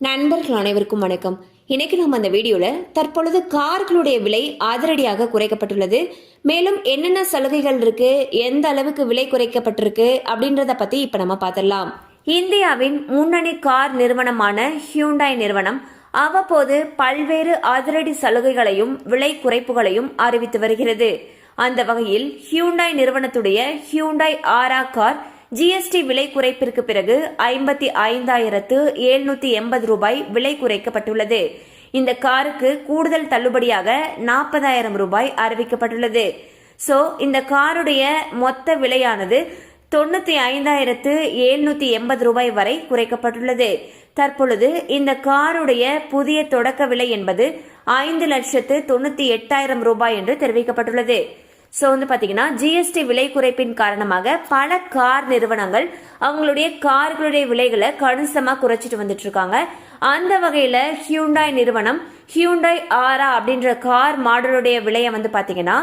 நண்பர்கள் அனைவருக்கும் வணக்கம். இன்னைக்கு நம்ம அந்த வீடியோவில் தற்பொழுது கார்களுடைய விலை அதிரடியாக குறைக்கப்பட்டுள்ளது. மேலும் என்னென்ன சலுகைகள் இருக்கு எந்த அளவுக்கு விலை குறைக்கப்பட்டிருக்கு அப்படின்றத பத்தி இப்ப நம்ம பார்த்துடலாம். இந்தியாவின் முன்னணி கார் நிறுவனமான ஹியூண்டாய் நிறுவனம் அவ்வப்போது பல்வேறு அதிரடி சலுகைகளையும் விலை குறைப்புகளையும் அறிவித்து வருகிறது. அந்த வகையில் ஹியூண்டாய் நிறுவனத்துடைய ஹியூண்டாய் ஆரா கார் ஜிஎஸ்டி விலை குறைப்பிற்கு பிறகு ஐம்பத்தி ஐந்தாயிரத்து எழுநூத்தி எண்பது ரூபாய் விலை குறைக்கப்பட்டுள்ளது. இந்த காருக்கு கூடுதல் தள்ளுபடியாக நாற்பதாயிரம் ரூபாய் அறிவிக்கப்பட்டுள்ளது. சோ இந்த காருடைய மொத்த விலையானது தொண்ணூத்தி ஐந்தாயிரத்து எழுநூத்தி எண்பது ரூபாய் வரை குறைக்கப்பட்டுள்ளது. தற்பொழுது இந்த காருடைய புதிய தொடக்க விலை என்பது ஐந்து லட்சத்து தொண்ணூத்தி எட்டாயிரம் ரூபாய் என்று தெரிவிக்கப்பட்டுள்ளது. ஸோ வந்து பார்த்தீங்கன்னா ஜிஎஸ்டி விலை குறைப்பின் காரணமாக பல கார் நிறுவனங்கள் அவங்களுடைய கார்களுடைய விலைகளை கணிசமாக குறைச்சிட்டு வந்துட்டு இருக்காங்க அந்த வகையில் ஹியூண்டாய் நிறுவனம் ஹியூண்டாய் ஆரா அப்படின்ற கார் மாடலுடைய விலையை வந்து பார்த்தீங்கன்னா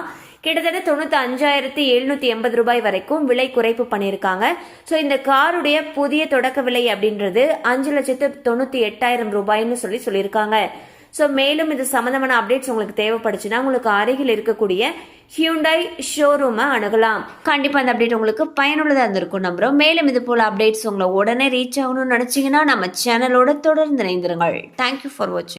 கிட்டத்தட்ட தொண்ணூத்தி அஞ்சாயிரத்தி எழுநூத்தி எண்பது ரூபாய் வரைக்கும் விலை குறைப்பு பண்ணியிருக்காங்க. ஸோ இந்த காருடைய புதிய தொடக்க விலை அப்படின்றது அஞ்சு லட்சத்து தொண்ணூத்தி எட்டாயிரம் ரூபாய்னு சொல்லி சொல்லியிருக்காங்க. ஸோ மேலும் இது சம்மந்தமான அப்டேட்ஸ் உங்களுக்கு தேவைப்படுச்சுன்னா உங்களுக்கு அருகில் இருக்கக்கூடிய ஹியூண்டாய் ஷோரூமை அணுகலாம். கண்டிப்பாக அந்த அப்டேட் உங்களுக்கு பயனுள்ளதாக இருந்திருக்கும் நம்புகிறோம் மேலும் இது போல் அப்டேட்ஸ் உங்களை உடனே ரீச் ஆகணும்னு நினச்சிங்கன்னா நம்ம சேனலோட தொடர்ந்து இணைந்திருங்கள். தேங்க்யூ ஃபார் வாட்சிங்